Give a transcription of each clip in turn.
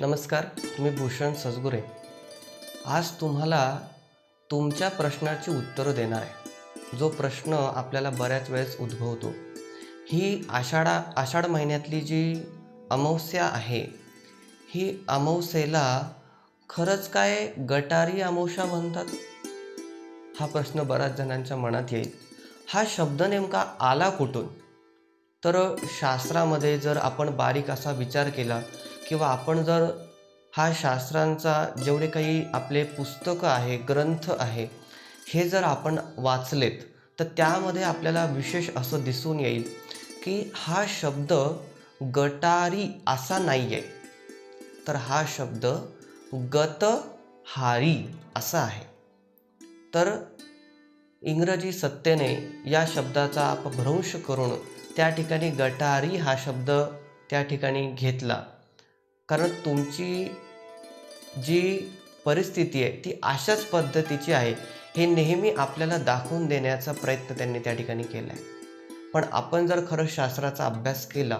नमस्कार मी भूषण सजगुरे. आज तुम्हाला तुमच्या प्रश्नाची उत्तरं देणार आहे. जो प्रश्न आपल्याला बऱ्याच वेळेस उद्भवतो ही आषाढा आषाढ महिन्यातली जी अमावस्या आहे ही अमावस्येला खरंच काय गटारी अमावस्या म्हणतात? हा प्रश्न बऱ्याच जणांच्या मनात येईल. हा शब्द नेमका आला कुठून? तर शास्त्रामध्ये जर आपण बारीक असा विचार केला किंवा आपण जर हा शास्त्रांचा जेवढे काही आपले पुस्तकं आहे ग्रंथ आहे हे जर आपण वाचलेत तर त्यामध्ये आपल्याला विशेष असं दिसून येईल की हा शब्द गटारी असा नाही आहे तर हा शब्द गतहारी असा आहे. तर इंग्रजी सत्तेने या शब्दाचा अपभ्रंश करून त्या ठिकाणी गटारी हा शब्द त्या ठिकाणी घेतला. कारण तुमची जी परिस्थिती आहे ती अशाच पद्धतीची आहे. हे नेहमी आपल्याला दाखवून देण्याचा प्रयत्न त्यांनी त्या ठिकाणी केला आहे पण आपण जर खरं शास्त्राचा अभ्यास केला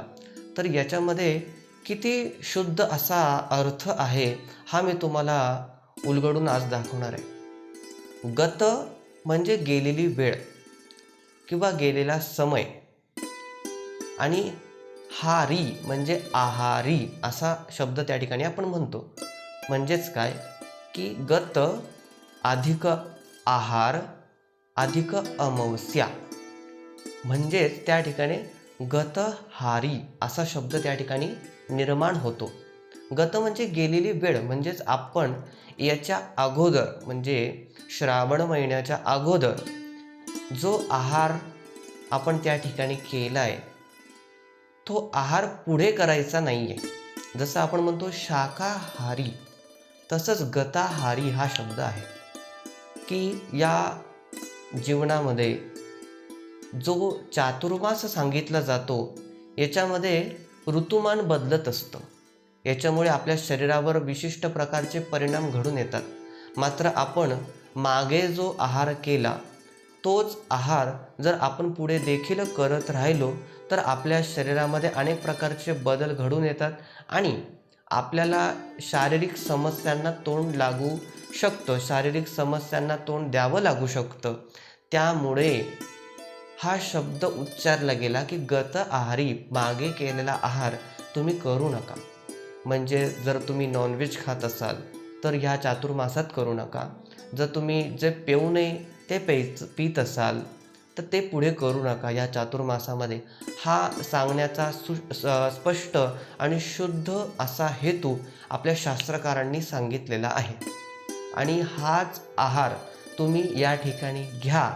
तर याच्यामध्ये किती शुद्ध असा अर्थ आहे हा मी तुम्हाला उलगडून आज दाखवणार आहे. गत म्हणजे गेलेली वेळ किंवा गेलेला समय आणि हारी म्हणजे आहारी असा शब्द त्या ठिकाणी आपण म्हणतो. म्हणजेच काय? की गत अधिक आहार अधिक अमावस्या. म्हणजेच त्या ठिकाणी गतहारी असा शब्द त्या ठिकाणी निर्माण होतो. गत म्हणजे गेलेली वेळ म्हणजेच आपण याच्या अगोदर म्हणजे श्रावण महिन्याच्या अगोदर जो आहार आपण त्या ठिकाणी केला आहे तो आहार पुढे करायचा नाही आहे जसं आपण म्हणतो शाकाहारी तसंच गताहारी हा शब्द आहे. की या जीवनामध्ये जो चातुर्मास सांगितला जातो याच्यामध्ये ऋतुमान बदलत असतं. याच्यामुळे आपल्या शरीरावर विशिष्ट प्रकारचे परिणाम घडून येतात. मात्र आपण मागे जो आहार केला तोच आहार जर आपण पुढे देखील करत राहिलो तर आपल्या शरीरामध्ये अनेक प्रकारचे बदल घडून येतात आणि आपल्याला शारीरिक समस्यांना तोंड लागू शकतं. शारीरिक समस्यांना तोंड द्यावं लागू शकतं. त्यामुळे हा शब्द उच्चारला गेला की गत आहारी मागे केलेला आहार तुम्ही करू नका. म्हणजे जर तुम्ही नॉनव्हेज खात असाल तर ह्या चातुर्मासात करू नका. जर तुम्ही जे पेऊ नये ते पेच पित असाल तर ते पुढे करू नका या चातुर्मासामध्ये. हा सांगण्याचा सु स्पष्ट आणि शुद्ध असा हेतू आपल्या शास्त्रकारांनी सांगितलेला आहे. आणि हाच आहार तुम्ही या ठिकाणी घ्या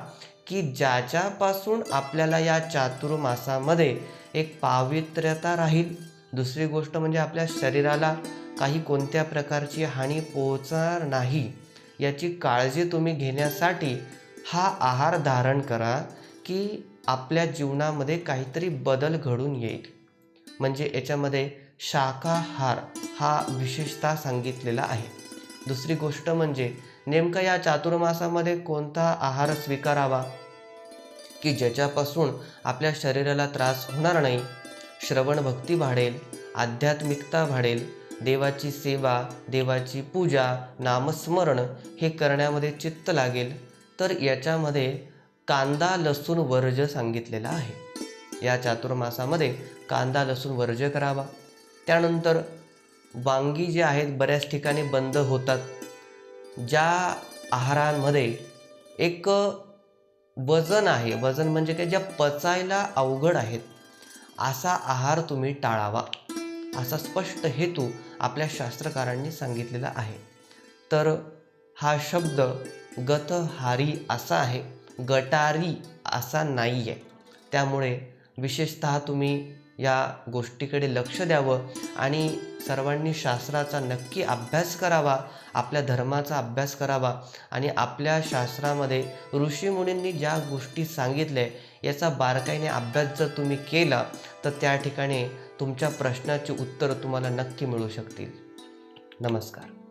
की ज्याच्यापासून आपल्याला या चातुर्मासामध्ये एक पावित्र्यता राहील. दुसरी गोष्ट म्हणजे आपल्या शरीराला काही कोणत्या प्रकारची हानी पोहोचणार नाही. याची काळजी तुम्ही घेण्यासाठी हा आहार धारण करा की आपल्या जीवनामध्ये काहीतरी बदल घडून येईल. म्हणजे याच्यामध्ये शाकाहार हा विशेषतः सांगितलेला आहे. दुसरी गोष्ट म्हणजे नेमकं या चातुर्मासामध्ये कोणता आहार स्वीकारावा? की ज्याच्यापासून आपल्या शरीराला त्रास होणार नाही? श्रवण भक्ती वाढेल आध्यात्मिकता वाढेल देवाची सेवा देवाची पूजा नामस्मरण हे करण्यामध्ये चित्त लागेल. तर याच्यामध्ये कांदा लसूण वर्ज सांगितलेला आहे. या चातुर्मासामध्ये कांदा लसूण वर्ज करावा. त्यानंतर वांगी जे आहेत बऱ्याच ठिकाणी बंद होतात. ज्या आहारांमध्ये एक वजन आहे वजन म्हणजे काय? ज्या पचायला अवघड आहेत. असा आहार तुम्ही टाळावा. असा स्पष्ट हेतू आपल्या शास्त्रकारांनी सांगितलेला आहे. तर हा शब्द गतहारी असा आहे गटारी असा नाही आहे त्यामुळे विशेषत तुम्ही या गोष्टीकडे लक्ष द्यावं आणि सर्वांनी शास्त्राचा नक्की अभ्यास करावा आपल्या धर्माचा अभ्यास करावा आणि आपल्या शास्त्रामध्ये ऋषीमुनींनी ज्या गोष्टी सांगितल्या याचा बारकाईने अभ्यास जर तुम्ही केला तर त्या ठिकाणी तुमच्या प्रश्नाची उत्तरं तुम्हाला नक्की मिळू शकतील. नमस्कार.